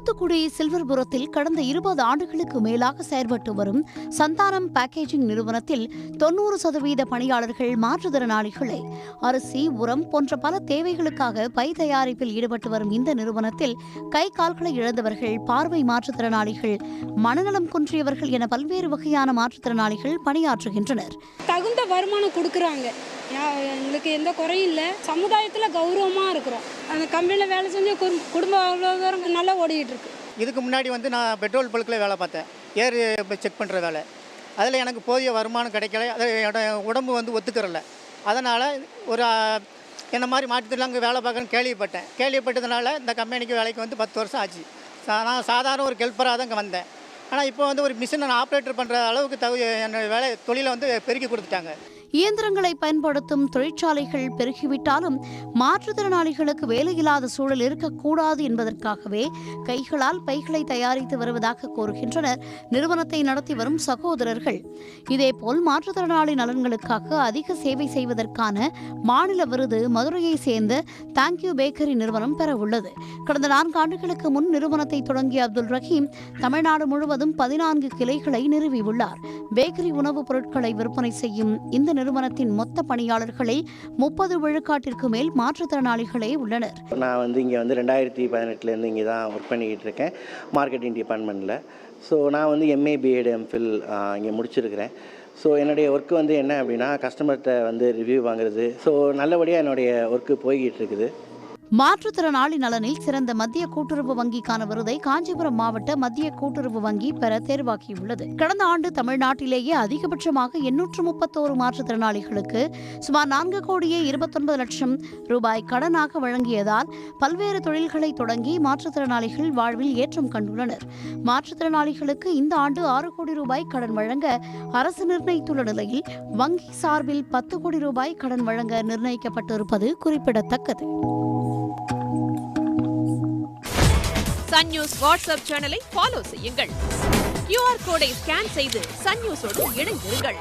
தூத்துக்குடி சில்வர்புரத்தில் கடந்த இருபது ஆண்டுகளுக்கு மேலாக செயல்பட்டு வரும் சந்தானம் பேக்கேஜிங் நிறுவனத்தில் தொன்னூறு சதவீத பணியாளர்கள் மாற்றுத்திறனாளிகளை. அரிசி உரம் போன்ற பல தேவைகளுக்காக பை தயாரிப்பில் ஈடுபட்டு வரும் இந்த நிறுவனத்தில் கை கால்களை இழந்தவர்கள் பார்வை மாற்றுத்திறனாளிகள் மனநலம் குன்றியவர்கள் என பல்வேறு வகையான மாற்றுத்திறனாளிகள் பணியாற்றுகின்றனர். தகுந்த வருமானம் கொடுக்குறாங்க. எங்களுக்கு எந்த குறையும் இல்லை. சமுதாயத்தில் கௌரவமாக இருக்கிறோம். அந்த கம்பெனியில் வேலை செஞ்சு குடும்- குடும்பம் அவ்வளோ தூரம் நல்லா ஓடிக்கிட்டு இருக்கு. இதுக்கு முன்னாடி வந்து நான் பெட்ரோல் பல்கில் வேலை பார்த்தேன். ஏர் செக் பண்ணுற வேலை. அதில் எனக்கு போதிய வருமானம் கிடைக்கல. அது என்னோட உடம்பு வந்து ஒத்துக்கிறல அதனால் ஒரு என்ன மாதிரி மாற்றத்தில் அங்கே வேலை பார்க்கணும்னு கேள்விப்பட்டேன். கேள்விப்பட்டதுனால இந்த கம்பெனிக்கு வேலைக்கு வந்து பத்து வருஷம் ஆச்சு. நான் சாதாரண ஒரு ஹெல்ப்பராக தான் இங்கே வந்தேன். ஆனால் இப்போ வந்து ஒரு மிஷினை நான் ஆப்ரேட்டர் பண்ணுற அளவுக்கு தகு என்னோட வேலை தொழிலை வந்து பெருக்கி கொடுத்துட்டாங்க. இயந்திரங்களை பயன்படுத்தும் தொழிற்சாலைகள் பெருகிவிட்டாலும் மாற்றுத்திறனாளிகளுக்கு வேலையில்லாத சூழல் இருக்கக்கூடாது என்பதற்காகவே கைகளால் பைகளை தயாரித்து வருவதாக கூறுகின்றனர். நிறுவனத்தை நடத்தி வரும் சகோதரர்கள். இதேபோல் மாற்றுத்திறனாளி நலன்களுக்காக அதிக சேவை செய்வதற்கான மாநில விருது மதுரையை சேர்ந்த தேங்க்யூ பேக்கரி நிறுவனம் பெறவுள்ளது கடந்த நான்கு ஆண்டுகளுக்கு முன் நிறுவனத்தை தொடங்கிய அப்துல் ரஹீம் தமிழ்நாடு முழுவதும் பதினான்கு கிளைகளை நிறுவியுள்ளார். பேக்கரி உணவுப் பொருட்களை விற்பனை செய்யும் இந்த நிறுவனத்தின் மொத்த பணியாளர்களை முப்பது விழுக்காட்டிற்கு மேல் மாற்றுத்திறனாளிகளே உள்ளனர். நான் வந்து இங்கே வந்து ரெண்டாயிரத்தி பதினெட்டுலேருந்து இங்கே தான் ஒர்க் பண்ணிக்கிட்டு இருக்கேன். மார்க்கெட்டிங் டிபார்ட்மெண்ட்டில் ஸோ நான் வந்து எம்ஏ பிஎட் எம்ஃபில் இங்கே முடிச்சிருக்கிறேன். ஸோ என்னுடைய ஒர்க்கு வந்து என்ன அப்படின்னா கஸ்டமர்கிட்ட வந்து ரிவ்யூ வாங்குறது. ஸோ நல்லபடியாக என்னுடைய ஒர்க்கு போய்கிட்டு இருக்குது. மாற்றுத்திறனாளி நலனில் சிறந்த மத்திய கூட்டுறவு வங்கிக்கான விருதை காஞ்சிபுரம் மாவட்ட மத்திய கூட்டுறவு வங்கி பெற தேர்வாகியுள்ளது கடந்த ஆண்டு தமிழ்நாட்டிலேயே அதிகபட்சமாக எண்ணூற்று முப்பத்தோரு மாற்றுத்திறனாளிகளுக்கு சுமார் நான்கு கோடியே இருபத்தொன்பது லட்சம் ரூபாய் கடனாக வழங்கியதால் பல்வேறு தொழில்களை தொடங்கி மாற்றுத்திறனாளிகள் வாழ்வில் ஏற்றம் கண்டுள்ளனர். மாற்றுத்திறனாளிகளுக்கு இந்த ஆண்டு ஆறு கோடி ரூபாய் கடன் வழங்க அரசு நிர்ணயித்துள்ள நிலையில் வங்கி சார்பில் பத்து கோடி ரூபாய் கடன் வழங்க நிர்ணயிக்கப்பட்டிருப்பது குறிப்பிடத்தக்கது. சன் நியூஸ் வாட்ஸ்அப் சேனலை ஃபாலோ செய்யுங்கள். கியூஆர் கோடை ஸ்கேன் செய்து சன் நியூஸோடு இணைந்திருங்கள்.